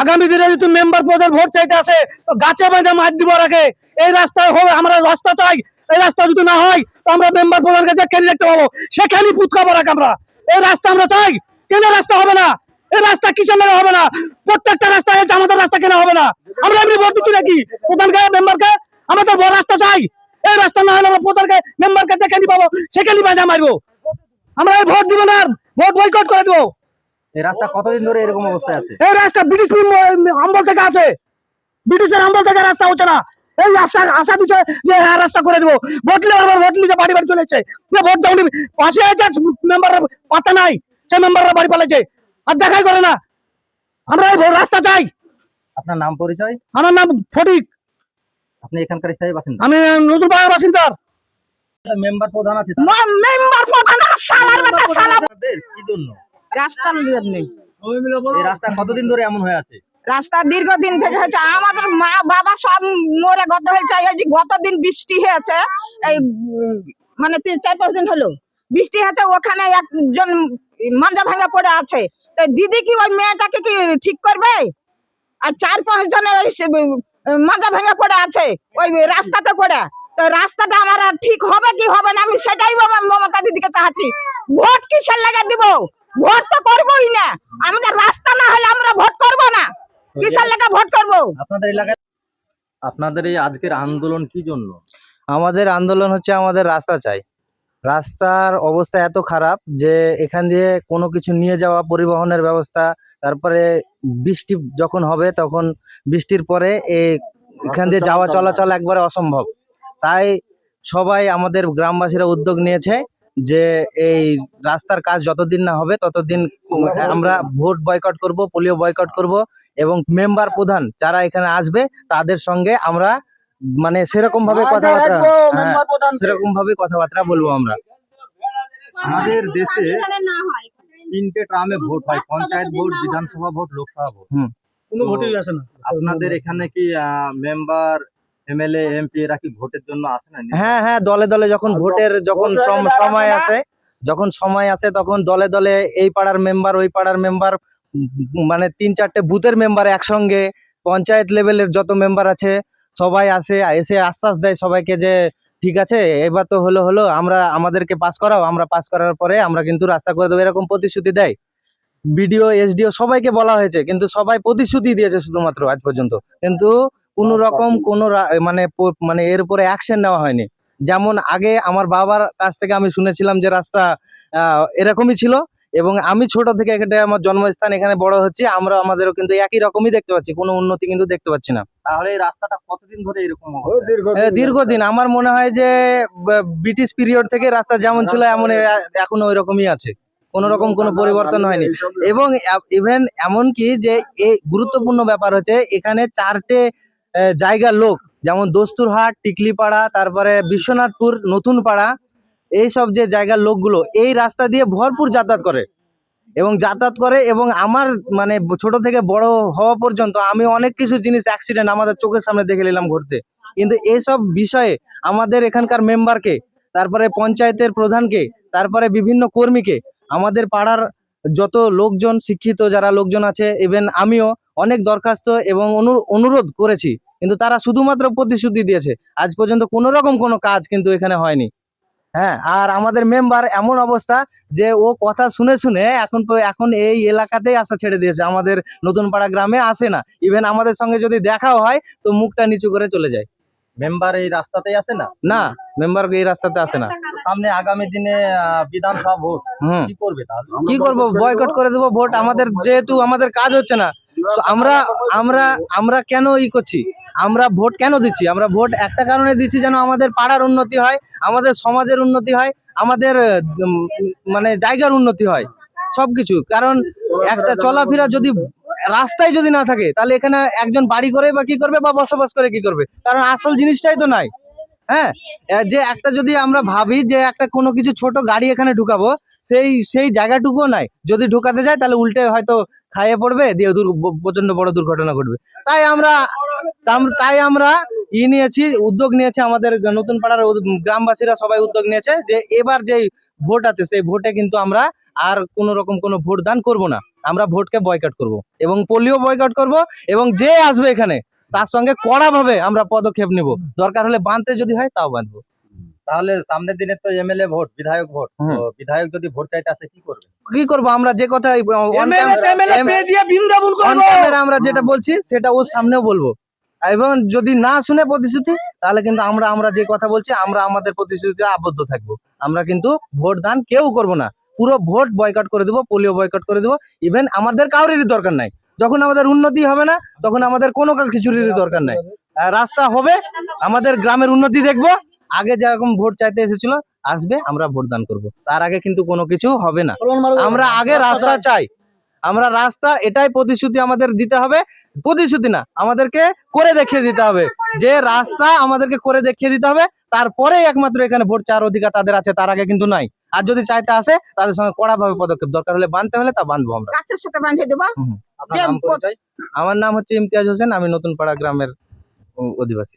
আগামী দিনে যদি মেম্বার পদের ভোট চাইতে আসে, তো গাছে বেঁধে মার দিব রাখে এই রাস্তায় হবে, আমরা রাস্তা চাই। এই রাস্তা যদি না হয়, তো আমরা মেম্বার প্রধান কাছে কেন দেখতে পাবো? সেখানেই পুতকাবো রাখ আমরা। এই রাস্তা আমরা চাই। কেন রাস্তা হবে না? এই রাস্তা কিসের লাগে হবে না? প্রত্যেকটা রাস্তায় হচ্ছে আমাদের রাস্তা কেন হবে না? আমরা এমনি ভোট দিচ্ছি নাকি? প্রধানকে মেম্বারকে আমাদের বড় রাস্তা চাই। এই রাস্তা না হলে আমরা প্রধানকে মেম্বারকে যেখানে পাবো? সেখানেই বাধা মারবো। আমরা এই ভোট দিব না ভোট বয়কট করে দেবো। এই রাস্তা কতদিন ধরে এরকম অবস্থায় আছে? এই রাস্তা ব্রিটিশ আমল থেকে আছে। ব্রিটিশের আমল থেকে রাস্তা হচ্ছে না। এই আশা আশা দিচ্ছে যে হ্যাঁ রাস্তা করে দেবো। ভোট নিলে ভোট নিতে বাড়ি বাড়ি চলে যাচ্ছে যে ভোট যখন পাশে আছে মেম্বার পাতা নাই। সে মেম্বাররা বাড়ি পালাইছে। আর দেখাই করে না। আমরা রাস্তা চাই। আপনার নাম পরিচয়? আমার নাম ফটিক। আপনি এখানকার স্থায়ী বাসিন্দা? আমি নতুন পাড়ার বাসিন্দার মেম্বার প্রধান আছে মেম্বার প্রধান শালার বেটা শালা কি জন্য? রাস্তা কতদিন ধরে এমন হয়ে আছে? রাস্তা দীর্ঘদিন থেকে হয়েছে। আমাদের মা বাবা সব মরে গত হয়েছে। এই যে গতদিন বৃষ্টি হয়েছে এই মানে তিন চার পাঁচ দিন হলো। বৃষ্টি হয়েছে ওখানে একজন মাঞ্জা ভাঙা পড়ে আছে। দিদি কি ওই মেয়েটাকে কি ঠিক করবে? আর চার পাঁচ সে, মাজা ভাঙা পড়ে আছে ওই রাস্তাতে পড়ে। তো রাস্তাটা আমার আর ঠিক হবে কি হবে না আমি সেটাই মম- মমতা দিদিকে চাহাচ্ছি ভোট কিসের লাগা দিব? ভোট তো করবোই না। আমাদের রাস্তা না হলে আমরা ভোট করব না। কিসের লাগা ভোট করব? আপনাদের এলাকায় আপনাদের এই আজকের আন্দোলন কি জন্য? আমাদের আন্দোলন হচ্ছে আমাদের রাস্তা চাই। রাস্তার অবস্থা এত খারাপ যে এখান দিয়ে কোনো কিছু নিয়ে যাওয়া পরিবহনের ব্যবস্থা তারপরে বৃষ্টি যখন হবে তখন বৃষ্টির পরে এখান দিয়ে যাওয়া চলাচল একবারে অসম্ভব। তাই সবাই আমাদের গ্রামবাসীরা উদ্যোগ নিয়েছে। যে এই রাস্তার কাজ যতদিন না হবে ততদিন আমরা ভোট বয়কট করব পোলিও বয়কট করব এবং মেম্বার প্রধান যারা এখানে আসবে তাদের সঙ্গে আমরা মানে সেরকম ভাবে কথাবার্তা হ্যাঁ, সেরকম ভাবে কথাবার্তা বলব আমরা। আমাদের দেশে তিনটে ট্রামে ভোট হয় panchayat vote Vidhan Sabha vote Lok Sabha vote. হুম। কোনো ভোটই আসে না। আপনাদের এখানে কি মেম্বার এমএলএ এমপি এরা কি ভোটের জন্য আসে না? হ্যাঁ হ্যাঁ দলে দলে যখন ভোটের যখন সম- সময় আসে যখন সময় আসে তখন দলে দলে এই পাড়ার মেম্বার ওই পাড়ার মেম্বার মানে তিন চারটে বুথের মেম্বার একসঙ্গে পঞ্চায়েত লেভেলের যত মেম্বার আছে সবাই আসে এসে আশ্বাস দেয় সবাইকে যে ঠিক আছে এবার তো হলো হলো আমরা আমাদেরকে পাস করাও আমরা পাস করার পরে আমরা কিন্তু রাস্তা করে দেবো। এরকম প্রতিশ্রুতি দেয়। বিডিও এসডিও সবাইকে বলা হয়েছে কিন্তু সবাই প্রতিশ্রুতি দিয়েছে শুধুমাত্র আজ পর্যন্ত। কিন্তু কোনো রকম কোনো রা- মানে মানে এর উপরে অ্যাকশন নেওয়া হয়নি। যেমন আগে আমার বাবার কাছ থেকে আমি শুনেছিলাম যে রাস্তা আহ, এরকমই ছিল এবং আমি ছোট থেকে এখানে আমার জন্মস্থান এখানে বড় হচ্ছে আমরা আমাদেরও কিন্তু একই রকমই দেখতে পাচ্ছি কোনো উন্নতি কিন্তু দেখতে পাচ্ছি না। তাহলে এই রাস্তাটা কতদিন ধরে এরকম দীর্ঘদিন আমার মনে হয় যে ব্রিটিশ পিরিয়ড থেকে রাস্তা যেমন ছিল এমন এখনও ওই রকমই আছে। কোনো রকম কোনো পরিবর্তন হয়নি। এবং ইভেন এমন কি যে এই গুরুত্বপূর্ণ ব্যাপার হচ্ছে এখানে চারটে জায়গার লোক, যেমন দস্তুরহাট, টিকলিপাড়া, তারপরে বিশ্বনাথপুর নতুন পাড়া এইসব যে জায়গার লোকগুলো, এই রাস্তা দিয়ে ভরপুর যাতায়াত করে। এবং যাতায়াত করে এবং আমার মানে ছোট থেকে বড় হওয়া পর্যন্ত আমি অনেক কিছু জিনিস অ্যাক্সিডেন্ট আমাদের চোখের সামনে দেখে নিলাম ঘুরতে। কিন্তু এইসব বিষয়ে আমাদের এখানকার মেম্বারকে তারপরে পঞ্চায়েতের প্রধানকে, তারপরে বিভিন্ন কর্মীকে, আমাদের পাড়ার যত লোকজন, শিক্ষিত যারা লোকজন আছে ইভেন আমিও অনেক দরখাস্ত এবং অনু- অনুরোধ করেছি। কিন্তু তারা শুধুমাত্র প্রতিশ্রুতি দিয়েছে। আজ পর্যন্ত কোনো রকম কোনো কাজ কিন্তু এখানে হয়নি। হ্যাঁ আর আমাদের মেম্বার এমন অবস্থা যে ও কথা শুনে শুনে এখন এখন এই এলাকাতেই আসা ছেড়ে দিয়েছে। আমাদের নতুন পাড়া গ্রামে আসে না। ইভেন আমাদের সঙ্গে যদি দেখাও হয় তো মুখটা নিচু করে চলে যায়। মেম্বার এই রাস্তাতেই আসে না? না মেম্বার এই রাস্তাতে আসে না। সামনে আগামী দিনে বিধানসভা ভোট কি করবে কি করব? বয়কট করে দেবো ভোট আমাদের যেহেতু আমাদের কাজ হচ্ছে না। আমরা আমরা আমরা কেন ই করছি? আমরা ভোট কেন দিচ্ছি? আমরা ভোট একটা কারণে দিচ্ছি যেন আমাদের পাড়ার উন্নতি হয়, আমাদের সমাজের উন্নতি হয়, আমাদের মানে জায়গার উন্নতি হয়, সবকিছু। কারণ একটা চলাফেরা যদি রাস্তায় যদি না থাকে, তাহলে এখানে একজন বাড়ি করে বা কি করবে বা বসবাস করে কি করবে? কারণ আসল জিনিসটাই তো নাই। হ্যাঁ? যে একটা যদি আমরা ভাবি যে একটা কোনো কিছু ছোট গাড়ি এখানে ঢুকাবো, সেই সেই জায়গাটুকুও নাই। যদি ঢুকাতে যায়, তাহলে উল্টে হয়তো খাইয়ে পড়বে, দিয়ে প্রচণ্ড বড় দুর্ঘটনা ঘটবে। তাই আমরা তাই আমরা ই নিয়েছি, উদ্যোগ নিয়েছে আমাদের নতুন পাড়ার গ্রামবাসীরা সবাই উদ্যোগ নিয়েছে যে এবার যে ভোট আছে, সেই ভোটে কিন্তু আমরা আর কোনো রকম কোনো ভোট দান করব না। আমরা ভোটকে বয়কট করব এবং পোলিও বয়কট করব এবং যে আসবে এখানে, তার সঙ্গে কড়াভাবে আমরা পদক্ষেপ নিব। দরকার হলে বাঁধতে যদি হয়, তাও বাঁধবো তাহলে সামনের দিনে তো এমএলএ ভোট বিধায়ক ভোট। বিধায়ক যদি ভোট চাইতে আসে কি করবে? কি করব? আমরা যে কথা আমরা যেটা বলছি সেটা ওর সামনেও বলব। এবং যদি না শুনে প্রতিশ্রুতি তাহলে কিন্তু আমরা আমরা যে কথা বলছি আমরা আমাদের প্রতিশ্রুতিতে আবদ্ধ থাকব। আমরা কিন্তু ভোট দান কেউ করব না। পুরো ভোট বয়কট করে দেবো পোলিও বয়কট করে দেবো। ইভেন আমাদের কাউরেরই দরকার নাই। যখন আমাদের উন্নতি হবে না তখন আমাদের কোনো কিছুরই দরকার নাই। রাস্তা হবে আমাদের গ্রামের উন্নতি দেখব। আগে যেরকম ভোট চাইতে এসেছিল আসবে আমরা ভোট দান করব। তার আগে কিন্তু কোনো কিছু হবে না। আমরা আগে রাস্তা চাই। আমরা রাস্তা এটাই প্রতিশ্রুতি আমাদের দিতে হবে। প্রতিশ্রুতি না আমাদেরকে করে দেখিয়ে দিতে হবে। যে রাস্তা আমাদেরকে করে দেখিয়ে দিতে হবে তারপরে একমাত্র এখানে ভোট চার অধিকার তাদের আছে তার আগে কিন্তু নাই। আর যদি চাইতে আসে তাদের সঙ্গে কড়াভাবে পদক্ষেপ দরকার হলে বাঁধতে হলে তা বাঁধবো আমরা। আমার নাম হচ্ছে ইমতিয়াজ হোসেন আমি নতুন পাড়া গ্রামের অধিবাসী।